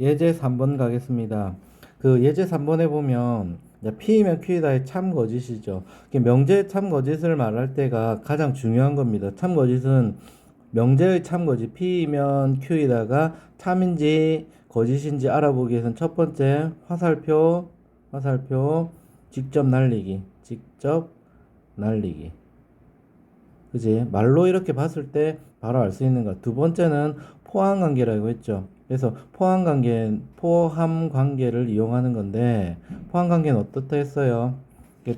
예제 3번 가겠습니다. 그 예제 3번에 보면 P이면 Q이다의 참 거짓이죠. 명제의 참 거짓을 말할 때가 가장 중요한 겁니다. 참 거짓은 명제의 참 거짓 P이면 Q이다가 참인지 거짓인지 알아보기 위해서는 첫 번째 화살표 화살표 직접 날리기 직접 날리기 그지 말로 이렇게 봤을 때 바로 알 수 있는 것. 두 번째는 포함 관계라고 했죠. 그래서 포함 관계 포함 관계를 이용하는 건데 포함 관계는 어떻다 했어요?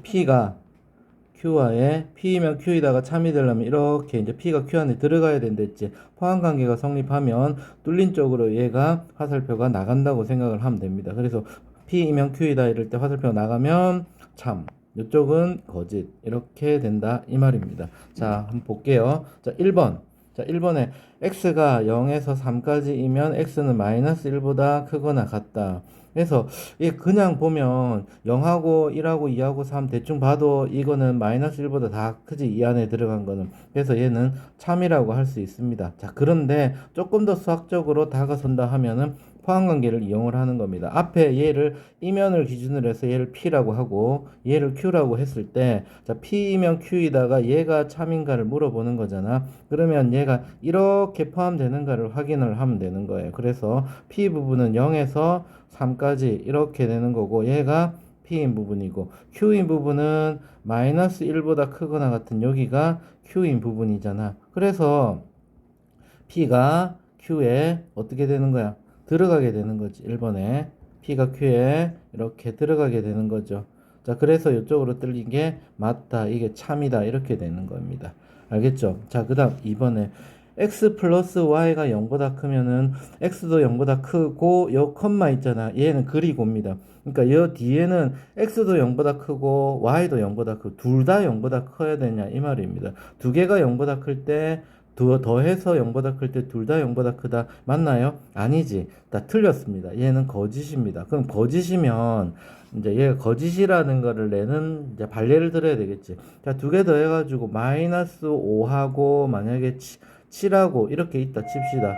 P가 Q와의 P이면 Q이다가 참이 되려면 이렇게 이제 P가 Q 안에 들어가야 된댔지. 포함 관계가 성립하면 뚫린 쪽으로 얘가 화살표가 나간다고 생각을 하면 됩니다. 그래서 P이면 Q이다 이럴 때 화살표가 나가면 참. 이쪽은 거짓. 이렇게 된다. 이 말입니다. 자, 한번 볼게요. 자, 1번. 자, 1번에 x가 0에서 3까지이면 x는 마이너스 1보다 크거나 같다. 그래서 이 그냥 보면 0하고 1하고 2하고 3 대충 봐도 이거는 마이너스 1보다 다 크지 이 안에 들어간 거는 그래서 얘는 참이라고 할 수 있습니다. 자 그런데 조금 더 수학적으로 다가선다 하면은 포함 관계를 이용을 하는 겁니다. 앞에 얘를 이면을 기준으로 해서 얘를 P라고 하고 얘를 Q라고 했을 때 자, P이면 Q이다가 얘가 참인가를 물어보는 거잖아. 그러면 얘가 이렇게 포함되는가를 확인을 하면 되는 거예요. 그래서 P 부분은 0에서 3까지 이렇게 되는 거고 얘가 P인 부분이고 Q인 부분은 마이너스 1보다 크거나 같은 여기가 Q인 부분이잖아. 그래서 P가 Q에 어떻게 되는 거야? 들어가게 되는 거지. 1번에 P가 Q에 이렇게 들어가게 되는 거죠. 자, 그래서 이쪽으로 뚫린 게 맞다. 이게 참이다. 이렇게 되는 겁니다. 알겠죠? 자, 그 다음 2번에 x 플러스 y가 0보다 크면은 x도 0보다 크고 요 컴마 있잖아. 얘는 그리고입니다. 그러니까 요 뒤에는 x도 0보다 크고 y도 0보다 크고 둘 다 0보다 커야 되냐 이 말입니다. 두 개가 0보다 클 때 더해서 0보다 클 때 둘 다 0보다 크다 맞나요? 아니지. 다 틀렸습니다. 얘는 거짓입니다. 그럼 거짓이면 이제 얘가 거짓이라는 거를 내는 이제 발례를 들어야 되겠지. 자, 두 개 더해 가지고 마이너스 5하고 만약에 7 하고 이렇게 있다 칩시다.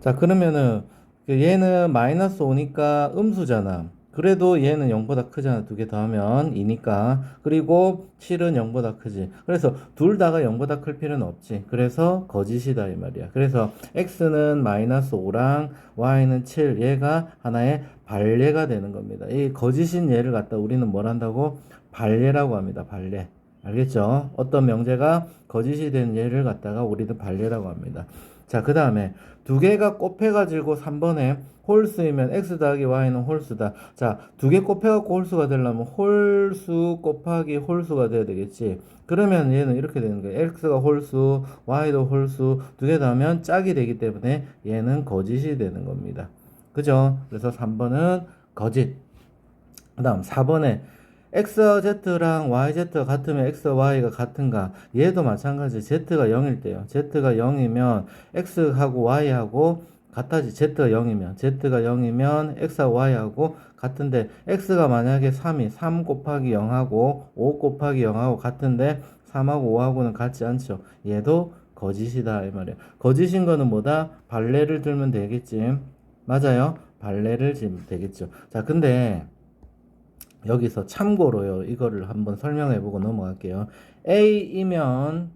자, 그러면은 그 얘는 마이너스 5니까 음수잖아. 그래도 얘는 0보다 크잖아. 두 개 더하면 2니까. 그리고 7은 0보다 크지. 그래서 둘 다가 0보다 클 필요는 없지. 그래서 거짓이다 이 말이야. 그래서 x는 마이너스 5랑 y는 7. 얘가 하나의 발례가 되는 겁니다. 이 거짓인 얘를 갖다 우리는 뭘 한다고? 발례라고 합니다. 발례. 알겠죠? 어떤 명제가 거짓이 된 예를 갖다가 우리는 발례라고 합니다. 자, 그 다음에 두 개가 곱해가지고 3번에 홀수이면 x 더하기 y는 홀수다. 자, 두 개 곱해갖고 홀수가 되려면 홀수 곱하기 홀수가 돼야 되겠지. 그러면 얘는 이렇게 되는 거예요. x가 홀수, y도 홀수, 두 개 더하면 짝이 되기 때문에 얘는 거짓이 되는 겁니다. 그죠? 그래서 3번은 거짓. 그 다음 4번에 XZ랑 YZ가 같으면 X, Y가 같은가? 얘도 마찬가지. Z가 0일 때요. Z가 0이면 X하고 Y하고 같아지. Z가 0이면. Z가 0이면 X하고 Y하고 같은데, X가 만약에 3이, 3 곱하기 0하고 5 곱하기 0하고 같은데, 3하고 5하고는 같지 않죠. 얘도 거짓이다. 이 말이야. 거짓인 거는 뭐다? 발레를 들면 되겠지. 맞아요. 발레를 지면 되겠죠. 자, 근데, 여기서 참고로요. 이거를 한번 설명해 보고 넘어갈게요. A이면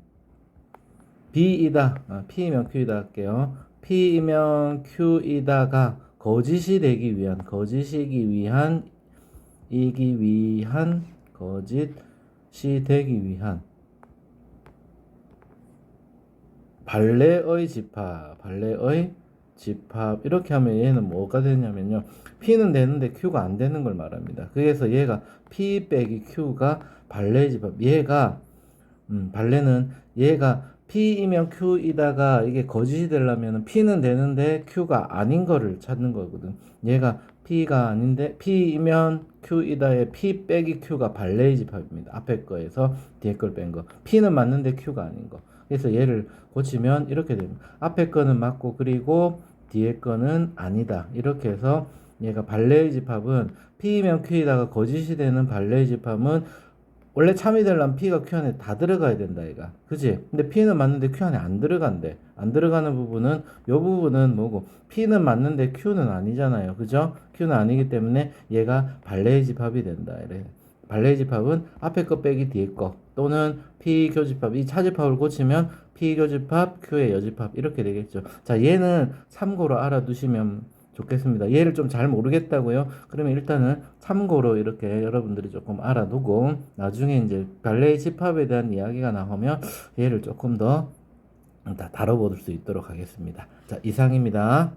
B이다. 아, P이면 Q이다 할게요. P이면 Q이다가 거짓이 되기 위한, 거짓이기 위한, 이기 위한, 거짓이 되기 위한 발레의 집합, 발레의 집합 이렇게 하면 얘는 뭐가 되냐면요. P는 되는데 Q가 안 되는 걸 말합니다. 그래서 얘가 P 빼기 Q가 발레 집합. 얘가 음, 발레는 얘가 P이면 Q이다가 이게 거짓이 되려면 P는 되는데 Q가 아닌 거를 찾는 거거든. 얘가 P가 아닌데 P이면 Q이다의 P 빼기 Q가 발레 집합입니다. 앞에 거에서 뒤에 걸 뺀 거. P는 맞는데 Q가 아닌 거. 그래서 얘를 고치면 이렇게 됩니다. 앞에 거는 맞고 그리고 뒤에 거는 아니다. 이렇게 해서 얘가 발레의 집합은 P이면 Q이다가 거짓이 되는 발레의 집합은 원래 참이 되려면 P가 Q 안에 다 들어가야 된다, 얘가. 그지? 근데 P는 맞는데 Q 안에 안 들어간대. 안 들어가는 부분은, 요 부분은 뭐고, P는 맞는데 Q는 아니잖아요. 그죠? Q는 아니기 때문에 얘가 발레의 집합이 된다. 이래. 발레의 집합은 앞에 거 빼기 뒤에 거. 또는 P 교집합. 이 차집합을 고치면 P 교집합, Q의 여집합. 이렇게 되겠죠. 자, 얘는 참고로 알아두시면 좋겠습니다. 얘를 좀 잘 모르겠다고요? 그러면 일단은 참고로 이렇게 여러분들이 조금 알아두고 나중에 이제 발레 집합에 대한 이야기가 나오면 얘를 조금 더다 다뤄볼 수 있도록 하겠습니다. 자, 이상입니다.